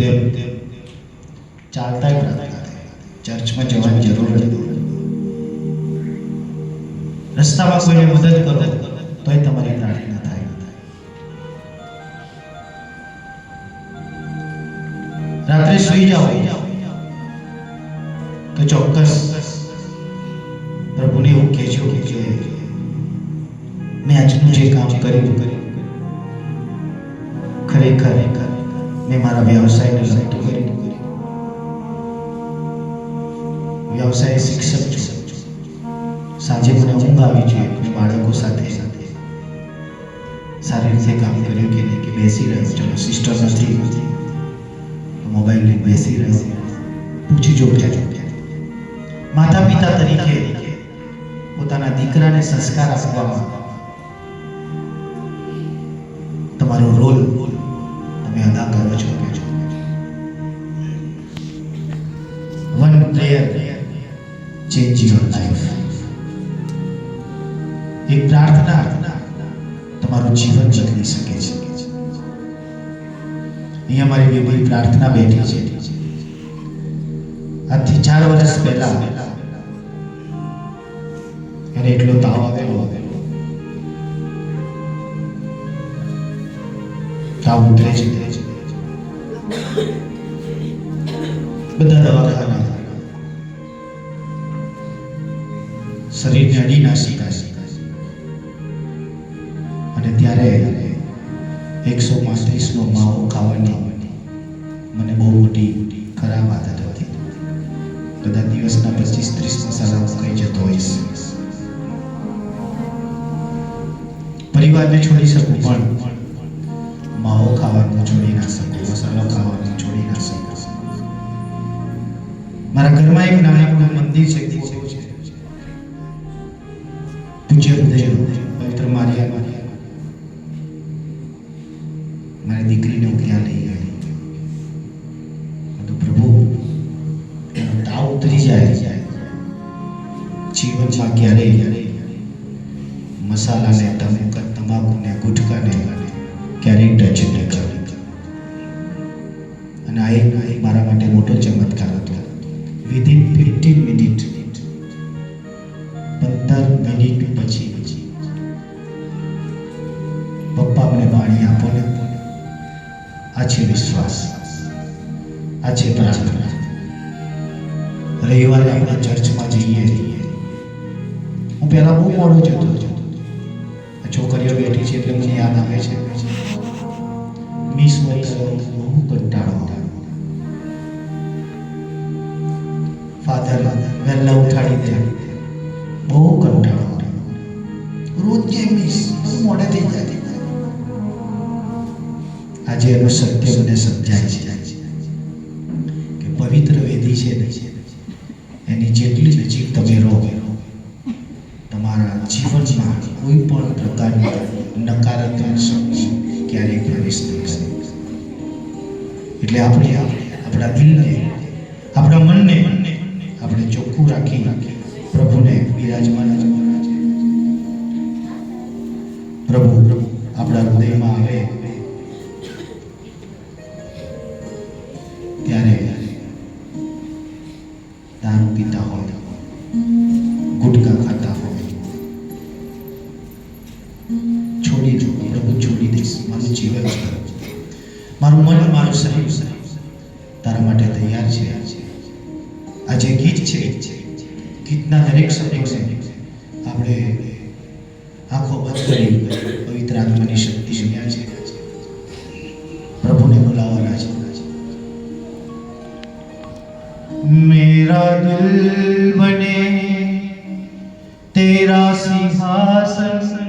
દેવ ચાલતા પ્રાર્થના ચર્ચમાં જવાની જરૂર નથી રસ્તામાં કોઈને મદદ કરો તોય તમારી પ્રાર્થના થાય રાત્રે સુઈ જાઓ તો ચોક્કસ પ્રભુને એવું કહેજો કે જે મેં આજનું જે કામ કર્યું ખરેખર ખરેખર મેં મારા વ્યવસાયને લગતું કરી વ્યવસાય શિક્ષક સાંજે મને ઊંઘ આવી જોઈએ બાળકો સાથે સાથે સારી રીતે કામ કર્યું કે નહીં કે બેસી રહ્યો ચલો સિસ્ટર નથી મોબાઈલ લઈને બેસી રહ્યો પૂછી જો માતા પિતા તરીકે પોતાના દીકરાને સંસ્કાર આપવામાં તમારો રોલ મેં અદા કરો છો One prayer change your life. એક પ્રાર્થના તમારું જીવન બદલી શકે છે અહીંયા મારી બેબી પ્રાર્થના બેઠી છે આજથી ચાર વર્ષ પહેલા એને એટલો તાવ આવેલો આવેલો તાવ ઉતરે છે બધા દવાખાના શરીરને અડી નાસી નાસી અને ત્યારે એકસો પાંત્રીસનો માવો ખાવાની મને બહુ મોટી ખરાબ આદત હતી બધા દિવસના પચીસ ત્રીસ મસાલાઓ ખાઈ જતો હોઈશ પરિવારને છોડી શકું પણ mo mo sa ખાવાનું છોડી ના શકે મસાલો ek છોડી ના શકે મારા ઘરમાં એક નાનકડું મંદિર છે ફોટો છે પૂજ્ય dikri ne મારિયા le મારી દીકરીને prabhu ta utri jaye jeevan પ્રભુ kya તાવ ઉતરી જાય જીવનમાં ક્યારેય મસાલાને તમે તમાકુને ગુટકાને ક્યારેય ટચ ન કરવી અને આ એક મારા માટે મોટો ચમત્કાર હતો વિધિન ફિફ્ટીન મિનિટ પંદર મિનિટ પછી પછી પપ્પા મને પાણી આપો ને આ છે વિશ્વાસ આ છે પ્રાર્થના રવિવારે આપણે ચર્ચમાં જઈએ હું પહેલા બહુ મોડું જતો છોકરીઓ બેઠી છે એટલે મને યાદ આવે છે નિસ્વ થવાનો બહુ કંટાળો ફાધર વહેલા ઉઠાડી દે બહુ કંટાળો રોજ જે મિસ મોડે થઈ જાય આજે એનું સત્ય મને સમજાય છે કે પવિત્ર વેદી છે એની જેટલી નજીક તમે રહો તમારા જીવનમાં કોઈ પણ પ્રકારની નકારાત્મક શક્તિ ત્યારે કρισટ એટલે આપણે આપણું દિલ ને આપણું મન ને આપણે ચોકું રાખી પ્રભુ ને બિરાજમાન આજુ પ્રભુ આપણા હૃદય માં રહે ત્યારે તારું પિતા હો રહ્યો છે મારું મન મારું શરીર તારા માટે તૈયાર છે આ જે ગીત છે ગીતના દરેક શબ્દો આપણે આંખો બંધ કરી પવિત્ર આત્માની શક્તિ જગ્યા છે પ્રભુને બોલાવવાના છે मेरा दिल बने तेरा सिंहासन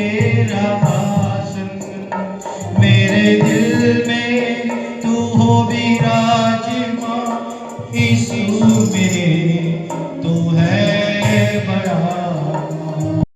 तेरा